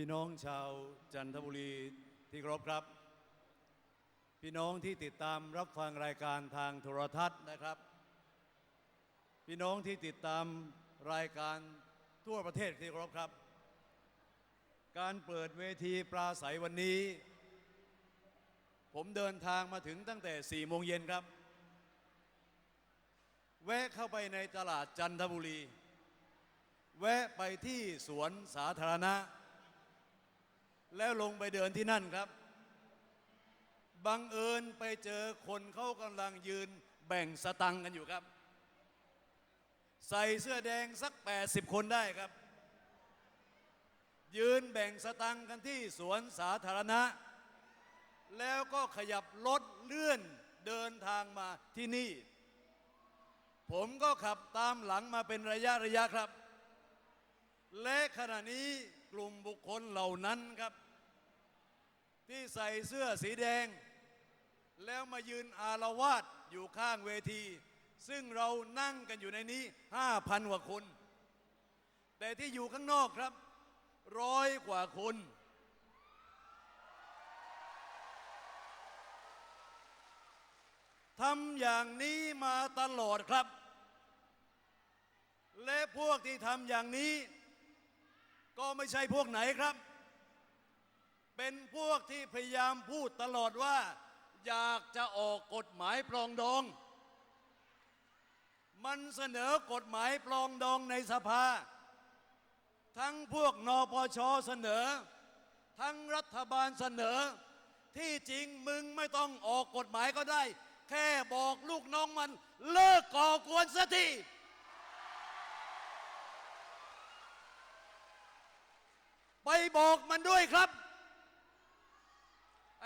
พี่น้องชาวจันทบุรีที่เคารพครับ พี่น้องที่ติดตามรับฟังรายการทางโทรทัศน์นะครับ พี่น้องที่ติดตามรายการทั่วประเทศที่เคารพครับ การเปิดเวทีปราศัยวันนี้ ผมเดินทางมาถึงตั้งแต่4โมงเย็นครับ แวะเข้าไปในตลาดจันทบุรี แวะไปที่สวนสาธารณะ แล้วลงไปเดินที่นั่นครับ บังเอิญไปเจอคนเขากำลังยืนแบ่งสตังกันอยู่ครับ ใส่เสื้อแดงสัก 80 คนได้ครับ ยืนแบ่งสตังกันที่สวนสาธารณะ แล้วก็ขยับรถเลื่อนเดินทางมาที่นี่ ผมก็ขับตามหลังมาเป็นระยะระยะครับ และขณะนี้กลุ่มบุคคลเหล่านั้นครับ ที่ใส่เสื้อสีแดง แล้วมายืนอารวาสอยู่ข้างเวที ซึ่งเรานั่งกันอยู่ในนี้5,000กว่าคน แต่ที่อยู่ข้างนอกครับร้อยกว่าคน ทำอย่างนี้มาตลอดครับ และพวกที่ทำอย่างนี้ ก็ไม่ใช่พวกไหนครับ เป็นพวกที่พยายามพูดตลอดว่า อยากจะออกกฎหมายปรองดอง มันเสนอกฎหมายปรองดองในสภา ทั้งพวกนปชเสนอ ทั้งรัฐบาลเสนอ ที่จริงมึงไม่ต้องออกกฎหมายก็ได้ แค่บอกลูกน้องมันเลิกก่อกวนสักทีไปบอกมันด้วยครับ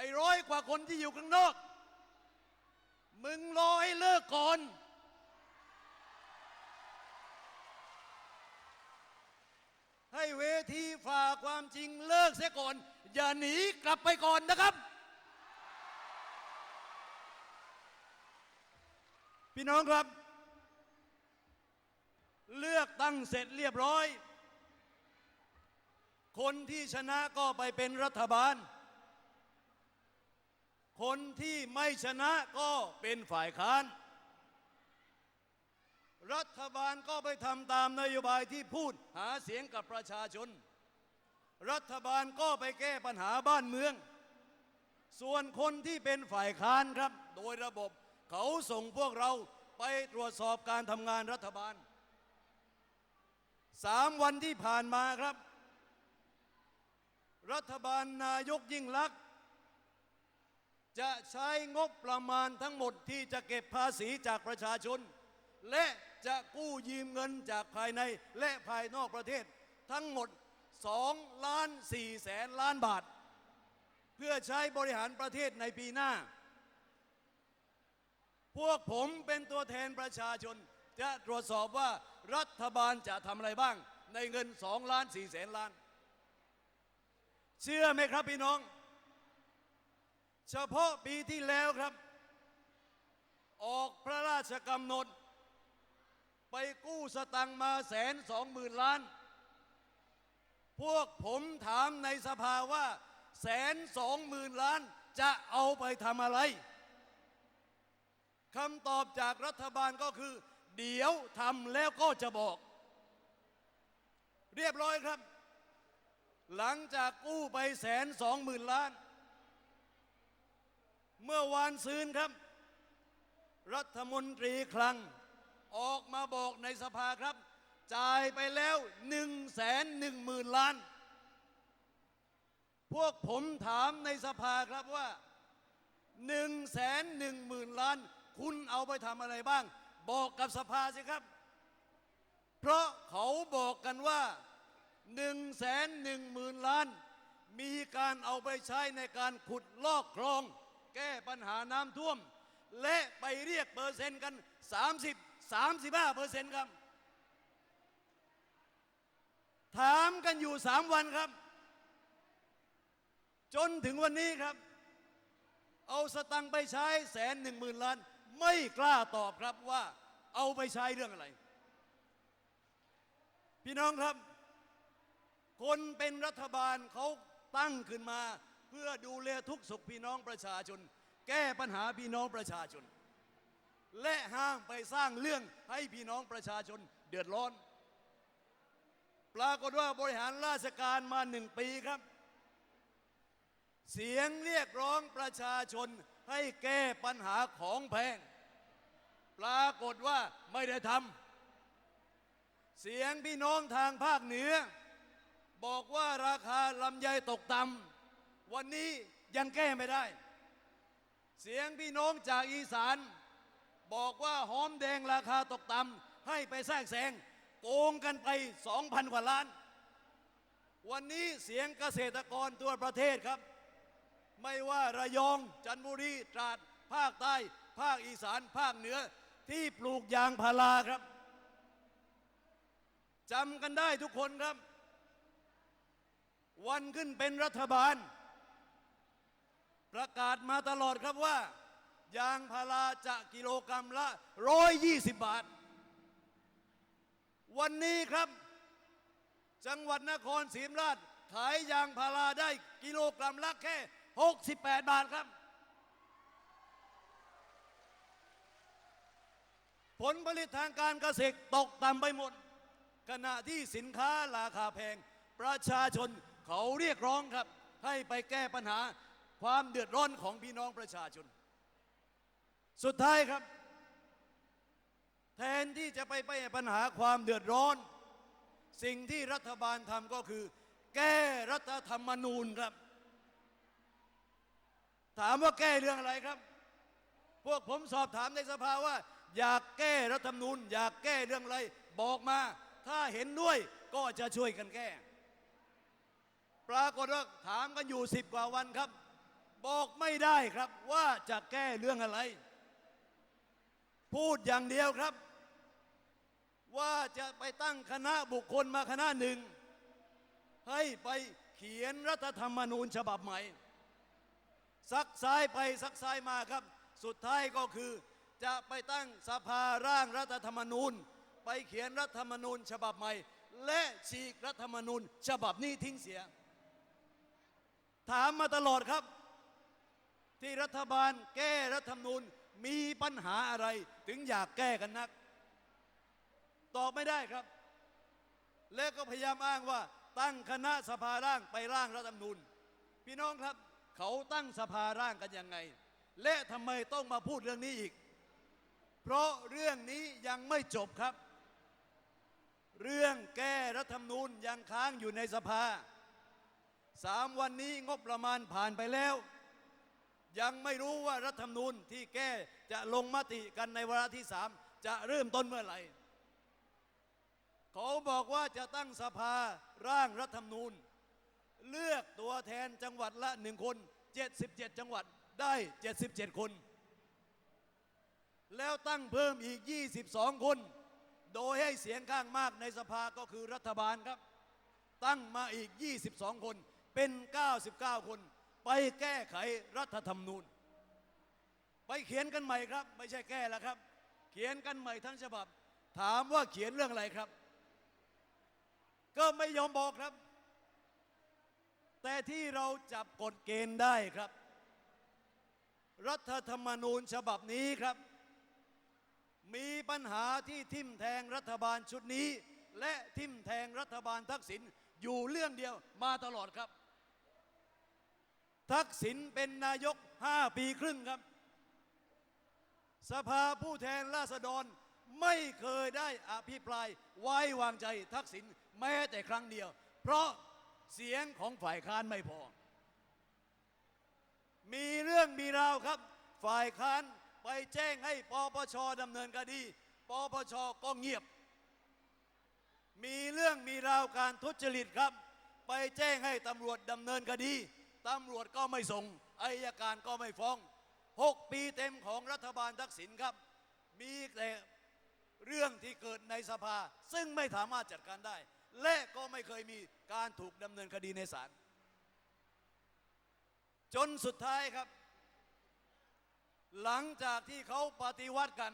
อ้ร้อยกว่าคนที่อยู่ข้างนอก มึงรอให้เลิกก่อน ให้เวทีฝ่าความจริงเลิกเสียก่อน อย่าหนีกลับไปก่อนนะครับ พี่น้องครับ เลือกตั้งเสร็จเรียบร้อย คนที่ชนะก็ไปเป็นรัฐบาล คนที่ไม่ชนะก็เป็นฝ่ายค้าน รัฐบาลก็ไปทำตามนโยบายที่พูดหาเสียงกับประชาชน รัฐบาลก็ไปแก้ปัญหาบ้านเมือง ส่วนคนที่เป็นฝ่ายค้านครับ โดยระบบเขาส่งพวกเราไปตรวจสอบการทำงานรัฐบาลสามวันที่ผ่านมาครับ รัฐบาลนายกยิ่งลักษณ์ จะใช้งบประมาณทั้งหมดที่จะเก็บภาษีจากประชาชน และจะกู้ยืมเงินจากภายในและภายนอกประเทศ ทั้งหมด2ล้าน4แสนล้านบาท เพื่อใช้บริหารประเทศในปีหน้า พวกผมเป็นตัวแทนประชาชน จะตรวจสอบว่ารัฐบาลจะทำอะไรบ้าง ในเงิน2ล้าน4แสนล้าน เชื่อไหมครับพี่น้อง เฉพาะปีที่แล้วครับ ออกพระราชกำหนด ไปกู้สตังมาแสนสองหมื่นล้าน พวกผมถามในสภาว่าแสนสองหมื่นล้านจะเอาไปทำอะไรคำตอบจากรัฐบาลก็คือ เดี๋ยวทำแล้วก็จะบอก เรียบร้อยครับ หลังจากกู้ไปแสนสองหมื่นล้าน เมื่อวานซืนครับ รัฐมนตรีคลัง ออกมาบอกในสภาครับ จ่ายไปแล้วหนึ่งแสนหนึ่งหมื่นล้าน พวกผมถามในสภาครับว่าหนึ่งแสนหนึ่งหมื่นล้าน คุณเอาไปทำอะไรบ้าง บอกกับสภาสิครับ เพราะเขาบอกกันว่าหนึ่งแสนหนึ่งหมื่นล้าน มีการเอาไปใช้ในการขุดลอกคลอง แก้ปัญหาน้ำท่วม และไปเรียกเปอร์เซ็นต์กัน 30 35เปอร์เซ็นต์ครับ ถามกันอยู่สามวันครับ จนถึงวันนี้ครับ เอาสตังค์ไปใช้แสนหนึ่งหมื่นล้าน ไม่กล้าตอบครับว่าเอาไปใช้เรื่องอะไร พี่น้องครับ คนเป็นรัฐบาลเขาตั้งขึ้นมา เพื่อดูแลทุกสุขพี่น้องประชาชน แก้ปัญหาพี่น้องประชาชน และห้ามไปสร้างเรื่องให้พี่น้องประชาชนเดือดร้อน ปรากฏว่าบริหารราชการมาหนึ่งปีครับ เสียงเรียกร้องประชาชนให้แก้ปัญหาของแพง ปรากฏว่าไม่ได้ทำเสียงพี่น้องทางภาคเหนือ บอกว่าราคาลำไยตกต่ำ วันนี้ยังแก้ไม่ได้ เสียงพี่น้องจากอีสาน บอกว่าหอมแดงราคาตกต่ำให้ไปแทรกแซงโกงกันไป 2,000 กว่าล้าน วันนี้เสียงเกษตรกรทั่วประเทศครับ ไม่ว่าระยองจันทบุรีตราดภาคใต้ ภาคอีสาน ภาคเหนือที่ปลูกยางพาราครับจำกันได้ทุกคนครับ วันขึ้นเป็นรัฐบาล ประกาศมาตลอดครับว่า ยางพาราจะกิโลกรรัมละ 120 บาท วันนี้ครับ จังหวัดนครศรีธรรมราชขายยางพาราได้กิโลกรัมละแค่ 68 บาทครับ ผลผลิตทางการเกษตรตกต่ำไปหมด ขณะที่สินค้าราคาแพง ประชาชนเขาเรียกร้องครับ ให้ไปแก้ปัญหา ความเดือดร้อนของพี่น้องประชาชน สุดท้ายครับ แทนที่จะไปไปปัญหาความเดือดร้อน สิ่งที่รัฐบาลทำก็คือ แก้รัฐธรรมนูญครับ ถามว่าแก้เรื่องอะไรครับ พวกผมสอบถามในสภาว่า อยากแก้รัฐธรรมนูญ อยากแก้เรื่องอะไรบอกมา ถ้าเห็นด้วยก็จะช่วยกันแก้ ปรากฏว่าถามกันอยู่สิบกว่าวันครับ บอกไม่ได้ครับว่าจะแก้เรื่องอะไร พูดอย่างเดียวครับ ว่าจะไปตั้งคณะบุคคลมาคณะหนึ่ง ให้ไปเขียนรัฐธรรมนูญฉบับใหม่ซักซ้ายไปซักซ้ายมาครับ สุดท้ายก็คือ จะไปตั้งสภาร่างรัฐธรรมนูญ ไปเขียนรัฐธรรมนูญฉบับใหม่ และฉีกรัฐธรรมนูญฉบับนี้ทิ้งเสีย ถามมาตลอดครับ ที่รัฐบาลแก้รัฐธรรมนูญมีปัญหาอะไรถึงอยากแก้กันนัก ตอบไม่ได้ครับ และก็พยายามอ้างว่า ตั้งคณะสภาร่างไปร่างรัฐธรรมนูญ พี่น้องครับ เขาตั้งสภาร่างกันยังไง และทำไมต้องมาพูดเรื่องนี้อีก เพราะเรื่องนี้ยังไม่จบครับ เรื่องแก้รัฐธรรมนูญยังค้างอยู่ในสภาสามวันนี้งบประมาณผ่านไปแล้ว ยังไม่รู้ว่ารัฐธรรมนูญที่แก้จะลงมติกันในวาระที่สามจะเริ่มต้นเมื่อไหร่ เขาบอกว่าจะตั้งสภาร่างรัฐธรรมนูญ เลือกตัวแทนจังหวัดละหนึ่งคน 77 จังหวัดได้ 77 คน แล้วตั้งเพิ่มอีก 22 คน โดยให้เสียงข้างมากในสภาก็คือรัฐบาลครับ ตั้งมาอีก 22 คนเป็น 99 คน ไปแก้ไขรัฐธรรมนูญ ไปเขียนกันใหม่ครับ ไม่ใช่แก้แล้วครับ เขียนกันใหม่ทั้งฉบับ ถามว่าเขียนเรื่องอะไรครับ ก็ไม่ยอมบอกครับ แต่ที่เราจับกฎเกณฑ์ได้ครับ รัฐธรรมนูญฉบับนี้ครับ มีปัญหาที่ทิมแทงรัฐบาลชุดนี้ และทิมแทงรัฐบาลทักษิณอยู่เรื่องเดียวมาตลอดครับ ทักษิณเป็นนายก 5 ปีครึ่งครับ สภาผู้แทนราษฎรไม่เคยได้อภิปรายไว้วางใจทักษิณแม้แต่ครั้งเดียว เพราะเสียงของฝ่ายค้านไม่พอ มีเรื่องมีราวครับ ฝ่ายค้านไปแจ้งให้ปปชดำเนินคดี ปปชก็เงียบ มีเรื่องมีราวการทุจริตครับ ไปแจ้งให้ตำรวจดำเนินคดี ตำรวจก็ไม่ส่งอายการก็ไม่ฟ้อง 6 ปีเต็มของรัฐบาลทักษิณครับ มีแต่เรื่องที่เกิดในสภา ซึ่งไม่สามารถจัดการได้ และก็ไม่เคยมีการถูกดำเนินคดีในศาลจนสุดท้ายครับ หลังจากที่เขาปฏิวัติกัน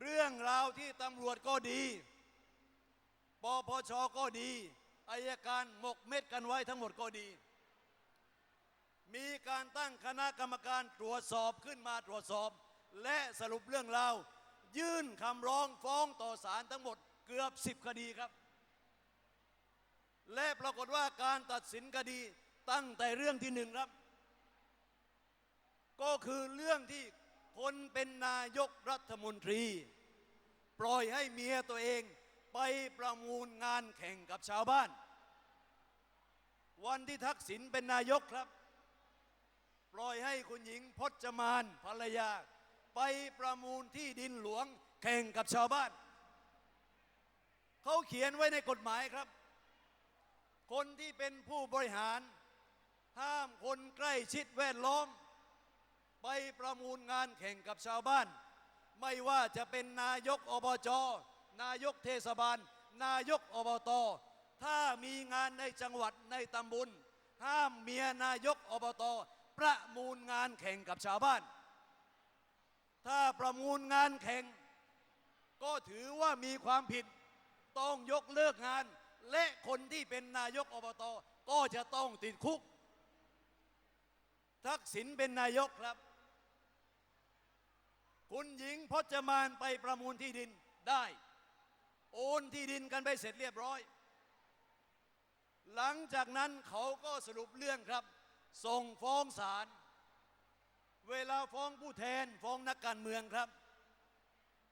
เรื่องราวที่ตำรวจก็ดีปปชก็ดีอายการหมกเม็ดกันไว้ทั้งหมดก็ดี มีการตั้งคณะกรรมการตรวจสอบขึ้นมาตรวจสอบ และสรุปเรื่องราว ยื่นคำร้องฟ้องต่อศาลทั้งหมดเกือบ10คดีครับ และปรากฏว่าการตัดสินคดีตั้งแต่เรื่องที่หนึ่งครับ ก็คือเรื่องที่คนเป็นนายกรัฐมนตรี ปล่อยให้เมียตัวเองไปประมูลงานแข่งกับชาวบ้าน วันที่ทักษิณเป็นนายกครับ ปล่อยให้คุณหญิงพจมานภรรยา ไปประมูลที่ดินหลวงแข่งกับชาวบ้าน เขาเขียนไว้ในกฎหมายครับ คนที่เป็นผู้บริหาร ห้ามคนใกล้ชิดแวดล้อม ไปประมูลงานแข่งกับชาวบ้าน ไม่ว่าจะเป็นนายกอบจนายกเทศบาล นายกอบต ถ้ามีงานในจังหวัดในตำบลห้ามเมียนายกอบต ประมูลงานแข่งกับชาวบ้าน ถ้าประมูลงานแข่ง ก็ถือว่ามีความผิดต้องยกเลิกงาน และคนที่เป็นนายกอบตก็จะต้องติดคุก ทักษิณเป็นนายกครับ คุณหญิงพจมานไปประมูลที่ดินได้ โอนที่ดินกันไปเสร็จเรียบร้อย หลังจากนั้นเขาก็สรุปเรื่องครับ ส่งฟ้องศาลเวลาฟ้องผู้แทนฟ้องนักการเมืองครับ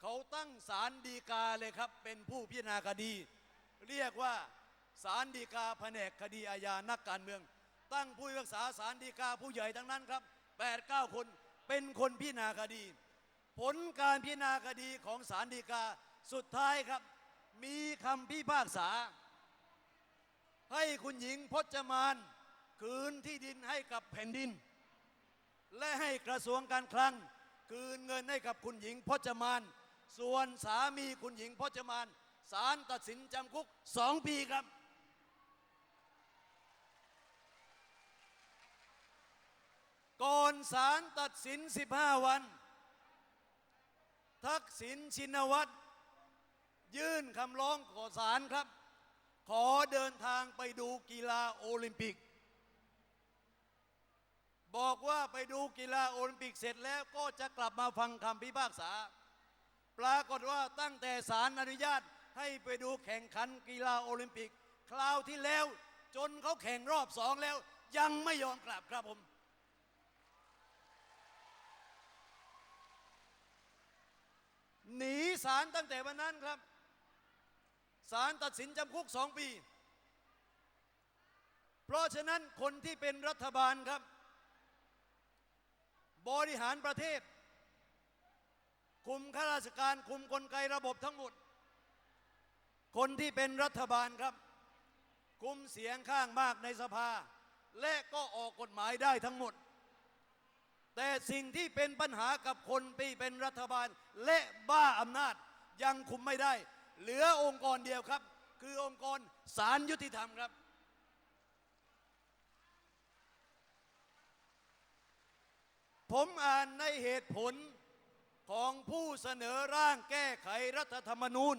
เขาตั้งศาลฎีกาเลยครับ เป็นผู้พิจารณาคดี เรียกว่าศาลฎีกาแผนกคดีอาญานักการเมือง ตั้งผู้พิพากษาศาลฎีกาผู้ใหญ่ทั้งนั้นครับ8 9 คนเป็นคนพิจารณาคดี ผลการพิจารณาคดีของศาลฎีกาสุดท้ายครับ มีคำพิพากษา ให้คุณหญิงพจมาน คืนที่ดินให้กับแผ่นดิน และให้กระทรวงการคลัง คืนเงินให้กับคุณหญิงพจมาน ส่วนสามีคุณหญิงพจมานศาลตัดสินจำคุกสองปีครับก่อนศาลตัดสิน 15 วัน ทักษิณชินวัตร ยื่นคำร้องขอศาลครับ ขอเดินทางไปดูกีฬาโอลิมปิก บอกว่าไปดูกีฬาโอลิมปิกเสร็จแล้วก็จะกลับมาฟังคำพิพากษา ปรากฏว่าตั้งแต่ศาลอนุญาตให้ไปดูแข่งขันกีฬาโอลิมปิก คราวที่แล้ว จนเขาแข่งรอบสองแล้ว ยังไม่ยอมกลับครับผม หนีศาลตั้งแต่วันนั้นครับศาลตัดสินจำคุกสองปี เพราะฉะนั้นคนที่เป็นรัฐบาลครับ บริหารประเทศ คุมข้าราชการคุมกลไกระบบทั้งหมด คนที่เป็นรัฐบาลครับ คุมเสียงข้างมากในสภา และก็ออกกฎหมายได้ทั้งหมด แต่สิ่งที่เป็นปัญหากับคนที่เป็นรัฐบาล และบ้าอำนาจยังคุมไม่ได้ เหลือองค์กรเดียวครับ คือองค์กรศาลยุติธรรมครับ ผมอ่านในเหตุผลของผู้เสนอร่างแก้ไขรัฐธรรมนูญ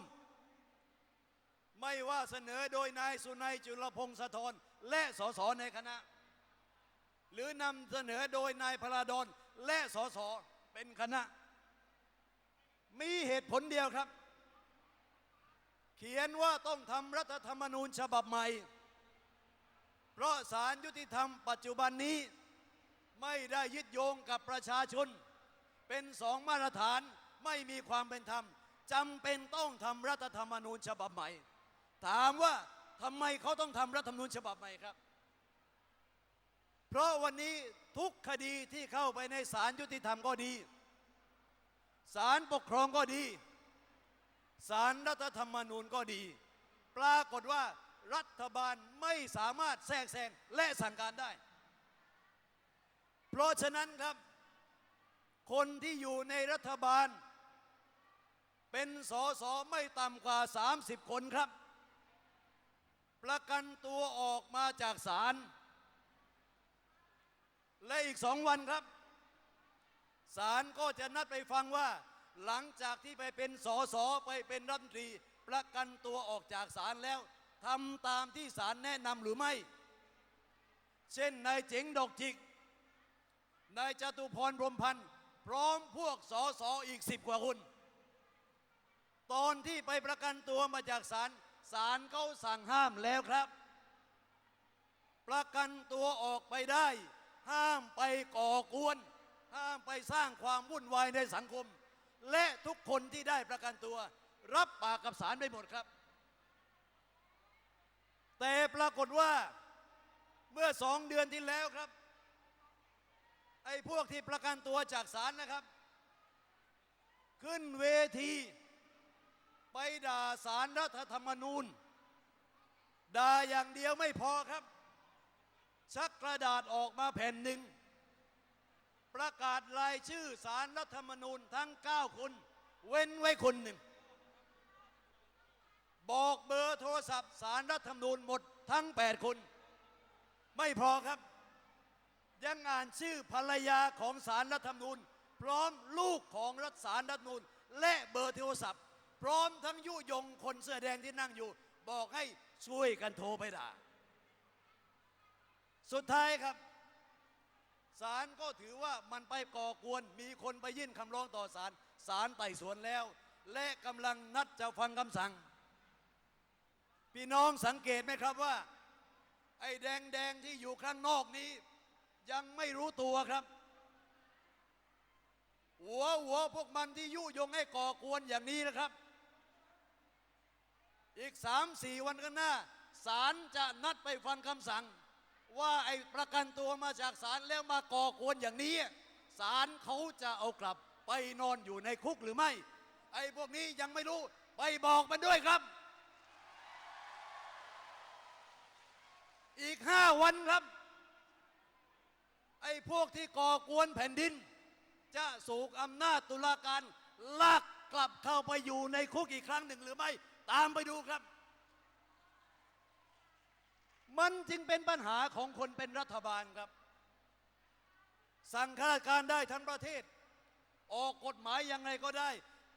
ไม่ว่าเสนอโดยนายสุนัยจุลพงษ์สะทนและสสในคณะ หรือนำเสนอโดยนายพลาดอนและสสเป็นคณะ มีเหตุผลเดียวครับ เขียนว่าต้องทำรัฐธรรมนูญฉบับใหม่ เพราะสารยุติธรรมปัจจุบันนี้ ไม่ได้ยึดโยงกับประชาชน เป็นสองมาตรฐานไม่มีความเป็นธรรมจำเป็นต้องทำรัฐธรรมนูญฉบับใหม่ ถามว่าทำไมเขาต้องทำรัฐธรรมนูญฉบับใหม่ครับ เพราะวันนี้ทุกคดีที่เข้าไปในศาลยุติธรรมก็ดีศาลปกครองก็ดีศาลรัฐธรรมนูญก็ดี ปรากฏว่ารัฐบาลไม่สามารถแทรกแซงและสั่งการได้ เพราะฉะนั้นครับ คนที่อยู่ในรัฐบาล เป็นสอสอไม่ต่ำกว่า 30 คนครับ ประกันตัวออกมาจากศาลและอีกสองวันครับศาลก็จะนัดไปฟังว่า หลังจากที่ไปเป็นสอสอไปเป็นรัฐมนตรี ประกันตัวออกจากศาลแล้วทำตามที่ศาลแนะนำหรือไม่ เช่นนายเจ๋งดอกจิก นายจตุพรพรมพันธ์พร้อมพวกสอสออีกสิบกว่าคน ตอนที่ไปประกันตัวมาจากศาลศาลเขาสั่งห้ามแล้วครับ ประกันตัวออกไปได้ ห้ามไปก่อกวน ห้ามไปสร้างความวุ่นวายในสังคม และทุกคนที่ได้ประกันตัว รับปากกับศาลไปหมดครับ แต่ปรากฏว่าเมื่อสองเดือนที่แล้วครับ ไอ้พวกที่ประกันตัวจากศาลนะครับ ขึ้นเวที ไปด่าสารรัฐธรรมนูญด่าอย่างเดียวไม่พอครับ ชักกระดาษออกมาแผ่นหนึ่ง ประกาศรายชื่อสารรัฐธรรมนูญทั้ง 9 คน เว้นไว้คนหนึ่ง บอกเบอร์โทรศัพท์สารรัฐธรรมนูญหมดทั้ง 8 คน ไม่พอครับ ยังอ่านชื่อภรรยาของสารรัฐธรรมนูญ พร้อมลูกของรัฐสารรัฐธรรมนูญ และเบอร์โทรศัพท์ พร้อมทั้งยุยงคนเสื้อแดงที่นั่งอยู่ บอกให้ช่วยกันโทรไปด่า สุดท้ายครับศาลก็ถือว่ามันไปก่อกวน มีคนไปยื่นคำร้องต่อศาลศาลไต่สวนแล้ว และกำลังนัดจะฟังคำสั่ง พี่น้องสังเกตไหมครับว่า ไอ้แดงๆที่อยู่ข้างนอกนี้ ยังไม่รู้ตัวครับ หัวหัวพวกมันที่ยุยงให้ก่อกวนอย่างนี้นะครับ อีกสามสี่วันข้างหน้าศาลจะนัดไปฟังคำสั่ง ว่าไอ้ประกันตัวมาจากศาลแล้วมาก่อกวนอย่างนี้ศาลเขาจะเอากลับไปนอนอยู่ในคุกหรือไม่ ไอ้พวกนี้ยังไม่รู้ไปบอกมันด้วยครับ อีกห้าวันครับ ไอ้พวกที่ก่อกวนแผ่นดิน จะสูกอำนาจตุลาการลากกลับเข้าไปอยู่ในคุกอีกครั้งหนึ่งหรือไม่ ตามไปดูครับ มันจึงเป็นปัญหาของคนเป็นรัฐบาลครับ สั่งข้าราชการได้ทั้งประเทศ ออกกฎหมายยังไงก็ได้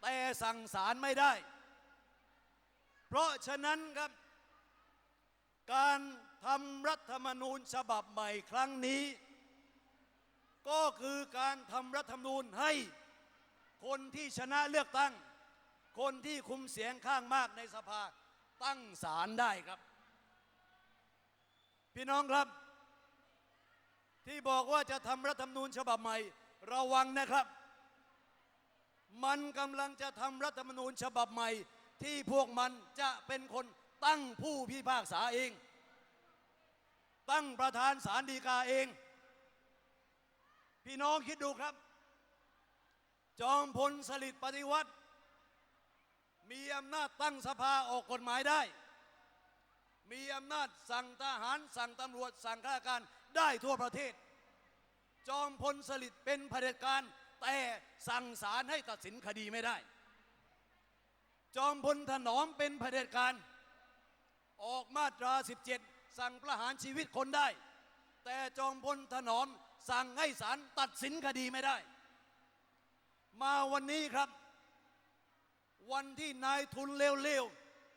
แต่สั่งสารไม่ได้ เพราะฉะนั้นครับ การทำรัฐธรรมนูญฉบับใหม่ครั้งนี้ ก็คือการทำรัฐธรรมนูญให้คนที่ชนะเลือกตั้ง คนที่คุมเสียงข้างมากในสภาตั้งศาลได้ครับ พี่น้องครับ ที่บอกว่าจะทำรัฐธรรมนูญฉบับใหม่ ระวังนะครับ มันกำลังจะทำรัฐธรรมนูญฉบับใหม่ ที่พวกมันจะเป็นคนตั้งผู้พิพากษาเอง ตั้งประธานศาลฎีกาเอง พี่น้องคิดดูครับ จอมพลสฤษดิ์ปฏิวัติ มีอำนาจตั้งสภาออกกฎหมายได้ มีอำนาจสั่งทหาร สั่งตำรวจ สั่งข้าราชการได้ทั่วประเทศ จอมพลสฤษดิ์เป็นเผด็จการ แต่สั่งศาลให้ตัดสินคดีไม่ได้ จอมพลถนอมเป็นเผด็จการ ออกมาตรา 17 สั่งประหารชีวิตคนได้ แต่จอมพลถนอม สั่งให้ศาลตัดสินคดีไม่ได้ มาวันนี้ครับ วันที่นายทุนเร็ว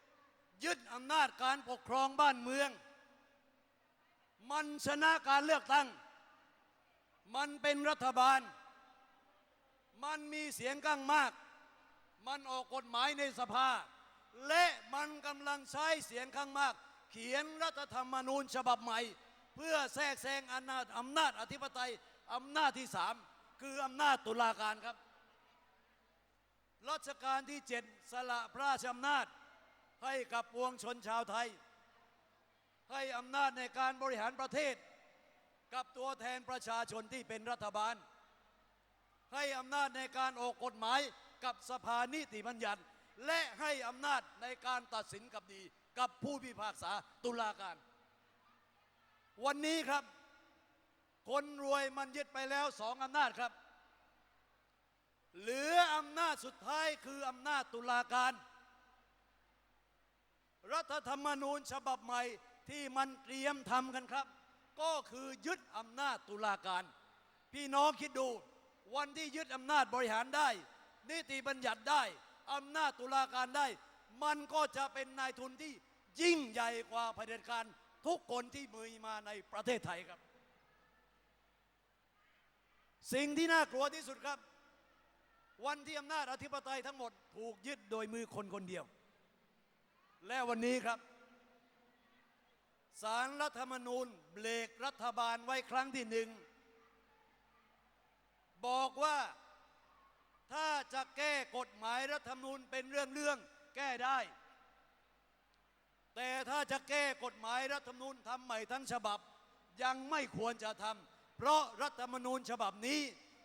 ๆ ยึดอำนาจการปกครองบ้านเมือง มันชนะการเลือกตั้ง มันเป็นรัฐบาล มันมีเสียงข้างมาก มันออกกฎหมายในสภา และมันกำลังใช้เสียงข้างมาก เขียนรัฐธรรมนูญฉบับใหม่ เพื่อแทรกแซงอำนาจอำนาจอธิปไตยอำนาจที่สามคืออำนาจตุลาการครับรัชกาลที่เจ็ดสละพระราชอำนาจให้กับปวงชนชาวไทย ให้อำนาจในการบริหารประเทศ กับตัวแทนประชาชนที่เป็นรัฐบาล ให้อำนาจในการออกกฎหมายกับสภานิติบัญญัติ และให้อำนาจในการตัดสินกับดีกับผู้พิพากษาตุลาการ วันนี้ครับ คนรวยมันยึดไปแล้วสองอำนาจครับ เหลืออำนาจสุดท้ายคืออำนาจตุลาการ รัฐธรรมนูญฉบับใหม่ที่มันเตรียมทำกันครับ ก็คือยึดอำนาจตุลาการ พี่น้องคิดดูวันที่ยึดอำนาจบริหารได้ นิติบัญญัติได้อำนาจตุลาการได้ มันก็จะเป็นนายทุนที่ยิ่งใหญ่กว่าเผด็จการ ทุกคนที่มีมาในประเทศไทยครับ สิ่งที่น่ากลัวที่สุดครับ วันที่อำนาจอธิปไตยทั้งหมดถูกยึดโดยมือคนคนเดียว และวันนี้ครับสารรัฐธรรมนูญเบรกรัฐบาลไว้ครั้งที่หนึ่งบอกว่าถ้าจะแก้กฎหมายรัฐธรรมนูญเป็นเรื่องเรื่องแก้ได้ แต่ถ้าจะแก้กฎหมายรัฐธรรมนูญทำใหม่ทั้งฉบับยังไม่ควรจะทำเพราะรัฐธรรมนูญฉบับนี้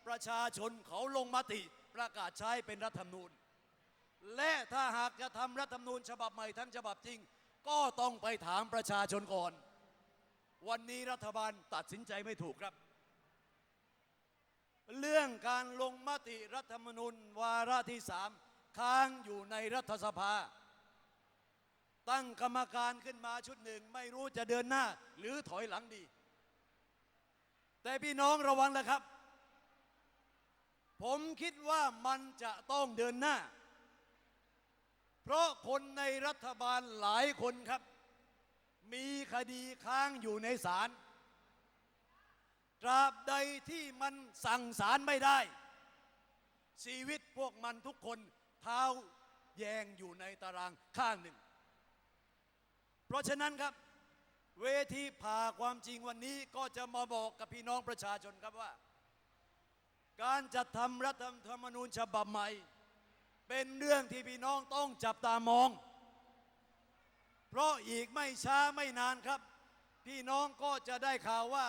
ประชาชนเขาลงมติประกาศใช้เป็นรัฐธรรมนูญ และถ้าหากจะทำรัฐธรรมนูญฉบับใหม่ทั้งฉบับจริง ก็ต้องไปถามประชาชนก่อน วันนี้รัฐบาลตัดสินใจไม่ถูกครับ เรื่องการลงมติรัฐธรรมนูญวาระที่สามค้างอยู่ในรัฐสภา ตั้งกรรมการขึ้นมาชุดหนึ่ง ไม่รู้จะเดินหน้า หรือถอยหลังดี แต่พี่น้องระวังนะครับ ผมคิดว่ามันจะต้องเดินหน้า เพราะคนในรัฐบาลหลายคนครับ มีคดีค้างอยู่ในศาลตราบใดที่มันสั่งสารไม่ได้ ชีวิตพวกมันทุกคนเท้าแยงอยู่ในตารางข้างหนึ่ง ราะฉะนั้นครับ เวทีผ่าความจริงวันนี้ก็จะมาบอกกับพี่น้องประชาชนครับว่า การจัดทำรัฐธรรมนูญฉบับใหม่ เป็นเรื่องที่พี่น้องต้องจับตามอง เพราะอีกไม่ช้าไม่นานครับ พี่น้องก็จะได้ข่าวว่า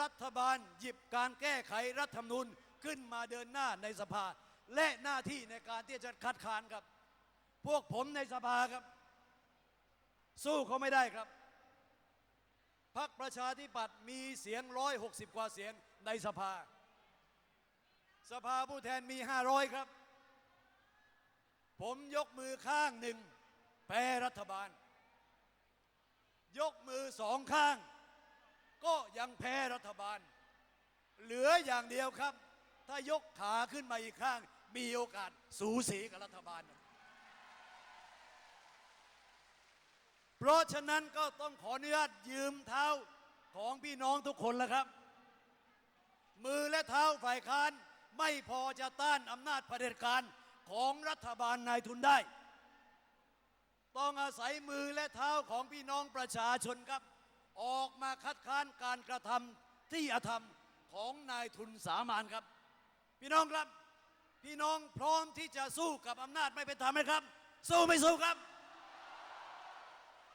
รัฐบาลหยิบการแก้ไขรัฐธรรมนูญขึ้นมาเดินหน้าในสภา และหน้าที่ในการที่จะคัดค้านครับ พวกผมในสภาครับ สู้เขาไม่ได้ครับพรรคประชาธิปัตย์มีเสียง 160 กว่าเสียงในสภา สภาผู้แทนมี 500 ครับ ผมยกมือข้างหนึ่งแพ้รัฐบาล ยกมือสองข้าง ก็ยังแพ้รัฐบาล เหลืออย่างเดียวครับ ถ้ายกขาขึ้นมาอีกข้าง มีโอกาสสูสีกับรัฐบาล เพ ราะฉะนั้นก็ต้องขออนุญาตยืมเท้าของพี่น้องทุกคนแล้วครับ มือและเท้าฝ่ายค้านไม่พอจะต้านอำนาจเผด็จการของรัฐบาลนายทุนได้ ต้องอาศัยมือและเท้าของพี่น้องประชาชนครับ ออกมาคัดค้านการกระทำที่อธรรมของนายทุนสามานครับ พี่น้องครับ พี่น้องพร้อมที่จะสู้กับอำนาจไม่เป็นธรรมไหมครับ สู้ไม่สู้ครับ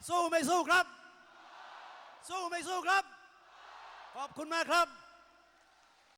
สู้ไม่สู้ครับ สู้ไม่สู้ครับ ขอบคุณมากครับ